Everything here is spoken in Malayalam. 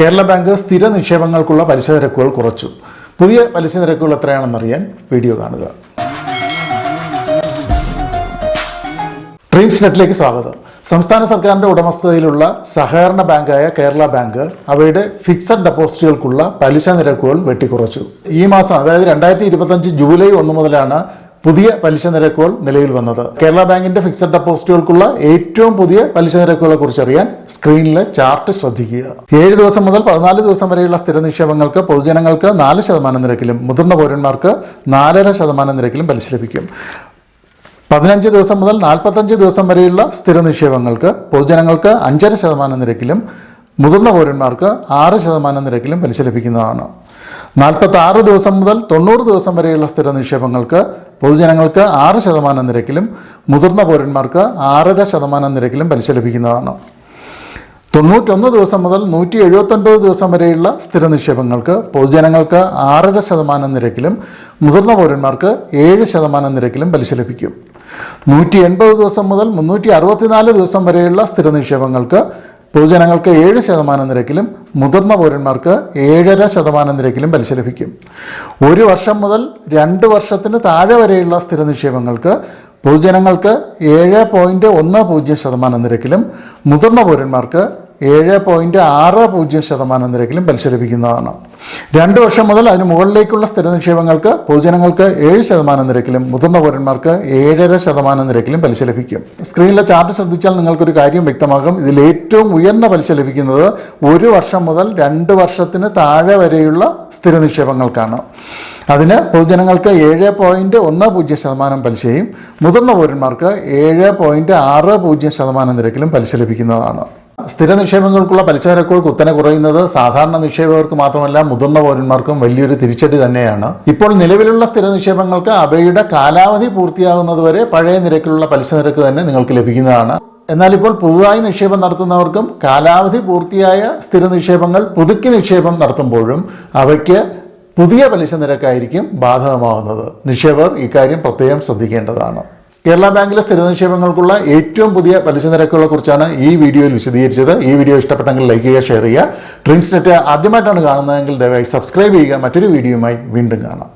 കേരള ബാങ്ക് സ്ഥിര നിക്ഷേപങ്ങൾക്കുള്ള പലിശ നിരക്കുകൾ കുറച്ചു. പുതിയ പലിശ നിരക്കുകൾ എത്രയാണെന്നറിയാൻ വീഡിയോ കാണുക. ഡ്രീംസ് നെറ്റിലേക്ക് സ്വാഗതം. സംസ്ഥാന സർക്കാരിന്റെ ഉടമസ്ഥതയിലുള്ള സഹകരണ ബാങ്കായ കേരള ബാങ്ക് അവയുടെ ഫിക്സഡ് ഡെപ്പോസിറ്റുകൾക്കുള്ള പലിശ നിരക്കുകൾ വെട്ടിക്കുറച്ചു. ഈ മാസം അതായത് രണ്ടായിരത്തി ഇരുപത്തഞ്ച് ജൂലൈ ഒന്ന് മുതലാണ് പുതിയ പലിശ നിരക്കുകൾ നിലവിൽ വന്നത്. കേരള ബാങ്കിന്റെ ഫിക്സഡ് ഡെപ്പോസിറ്റുകൾക്കുള്ള ഏറ്റവും പുതിയ പലിശ നിരക്കുകളെ കുറിച്ച് അറിയാൻ സ്ക്രീനിലെ ചാർട്ട് ശ്രദ്ധിക്കുക. ഏഴ് ദിവസം മുതൽ പതിനാല് ദിവസം വരെയുള്ള സ്ഥിര നിക്ഷേപങ്ങൾക്ക് പൊതുജനങ്ങൾക്ക് നാല് ശതമാനം നിരക്കിലും മുതിർന്ന പൗരന്മാർക്ക് നാലര ശതമാനം നിരക്കിലും പലിശ ലഭിക്കും. പതിനഞ്ച് ദിവസം മുതൽ നാൽപ്പത്തഞ്ച് ദിവസം വരെയുള്ള സ്ഥിര നിക്ഷേപങ്ങൾക്ക് പൊതുജനങ്ങൾക്ക് അഞ്ചര ശതമാനം നിരക്കിലും മുതിർന്ന പൗരന്മാർക്ക് ആറ് ശതമാനം നിരക്കിലും പലിശ ലഭിക്കുന്നതാണ്. നാൽപ്പത്തി ദിവസം മുതൽ തൊണ്ണൂറ് ദിവസം വരെയുള്ള സ്ഥിര നിക്ഷേപങ്ങൾക്ക് പൊതുജനങ്ങൾക്ക് ആറ് ശതമാനം നിരക്കിലും മുതിർന്ന പൗരന്മാർക്ക് ആറര ശതമാനം നിരക്കിലും പലിശ ലഭിക്കുന്നതാണ്. തൊണ്ണൂറ്റൊന്ന് ദിവസം മുതൽ നൂറ്റി എഴുപത്തൊൻപത് ദിവസം വരെയുള്ള സ്ഥിര നിക്ഷേപങ്ങൾക്ക് പൊതുജനങ്ങൾക്ക് ആറര ശതമാനം നിരക്കിലും മുതിർന്ന പൗരന്മാർക്ക് ഏഴ് ശതമാനം നിരക്കിലും പലിശ ലഭിക്കും. നൂറ്റി എൺപത് ദിവസം മുതൽ മുന്നൂറ്റി അറുപത്തിനാല് ദിവസം വരെയുള്ള സ്ഥിര നിക്ഷേപങ്ങൾക്ക് പൊതുജനങ്ങൾക്ക് ഏഴ് ശതമാനം നിരക്കിലും മുതിർന്ന പൗരന്മാർക്ക് ഏഴര ശതമാനം നിരക്കിലും പലിശ ലഭിക്കും. ഒരു വർഷം മുതൽ രണ്ട് വർഷത്തിന് താഴെ വരെയുള്ള സ്ഥിര നിക്ഷേപങ്ങൾക്ക് പൊതുജനങ്ങൾക്ക് ഏഴ് പോയിന്റ് ഒന്ന് പൂജ്യം ശതമാനം നിരക്കിലും മുതിർന്ന പൗരന്മാർക്ക് ഏഴ് പോയിന്റ് ആറ് പൂജ്യം ശതമാനം നിരക്കിലും പലിശ ലഭിക്കുന്നതാണ് രണ്ട് വർഷം മുതൽ അതിന് മുകളിലേക്കുള്ള സ്ഥിര നിക്ഷേപങ്ങൾക്ക് പൊതുജനങ്ങൾക്ക് ഏഴ് ശതമാനം നിരക്കിലും മുതിർന്ന പൗരന്മാർക്ക് ഏഴര ശതമാനം നിരക്കിലും പലിശ ലഭിക്കും സ്ക്രീനിലെ ചാർട്ട് ശ്രദ്ധിച്ചാൽ നിങ്ങൾക്കൊരു കാര്യം വ്യക്തമാകും. ഇതിൽ ഏറ്റവും ഉയർന്ന പലിശ ലഭിക്കുന്നത് ഒരു വർഷം മുതൽ രണ്ട് വർഷത്തിന് താഴെ വരെയുള്ള സ്ഥിര നിക്ഷേപങ്ങൾക്കാണ്. അതിന് പൊതുജനങ്ങൾക്ക് ഏഴ് പോയിന്റ് ഒന്ന് പൂജ്യം ശതമാനം പലിശയും മുതിർന്ന പൗരന്മാർക്ക് ഏഴ് പോയിന്റ് ആറ് പൂജ്യം ശതമാനം നിരക്കിലും പലിശ ലഭിക്കുന്നതാണ് സ്ഥിര നിക്ഷേപങ്ങൾക്കുള്ള പലിശ നിരക്കുകൾ കുത്തനെ കുറയുന്നത് സാധാരണ നിക്ഷേപകർക്ക് മാത്രമല്ല മുതിർന്ന പൗരന്മാർക്കും വലിയൊരു തിരിച്ചടി തന്നെയാണ്. ഇപ്പോൾ നിലവിലുള്ള സ്ഥിര നിക്ഷേപങ്ങൾക്ക് അവയുടെ കാലാവധി പൂർത്തിയാകുന്നതുവരെ പഴയ നിരക്കിലുള്ള പലിശ നിരക്ക് തന്നെ നിങ്ങൾക്ക് ലഭിക്കുന്നതാണ്. എന്നാൽ ഇപ്പോൾ പുതുതായി നിക്ഷേപം നടത്തുന്നവർക്കും കാലാവധി പൂർത്തിയായ സ്ഥിര നിക്ഷേപങ്ങൾ പുതുക്കി നിക്ഷേപം നടത്തുമ്പോഴും അവയ്ക്ക് പുതിയ പലിശ നിരക്കായിരിക്കും ബാധകമാവുന്നത് നിക്ഷേപകർ ഇക്കാര്യം പ്രത്യേകം ശ്രദ്ധിക്കേണ്ടതാണ്. കേരള ബാങ്കിലെ സ്ഥിര നിക്ഷേപങ്ങൾക്കുള്ള ഏറ്റവും പുതിയ പലിശ നിരക്കുകളെ കുറിച്ചാണ് ഈ വീഡിയോയിൽ വിശദീകരിച്ചത്. ഈ വീഡിയോ ഇഷ്ടപ്പെട്ടെങ്കിൽ ലൈക്ക് ചെയ്യുക ഷെയർ ചെയ്യുക. ഡ്രീംസ് നെറ്റ് ആദ്യമായിട്ടാണ് കാണുന്നതെങ്കിൽ ദയവായി സബ്സ്ക്രൈബ് ചെയ്യുക. മറ്റൊരു വീഡിയോയുമായി വീണ്ടും കാണാം.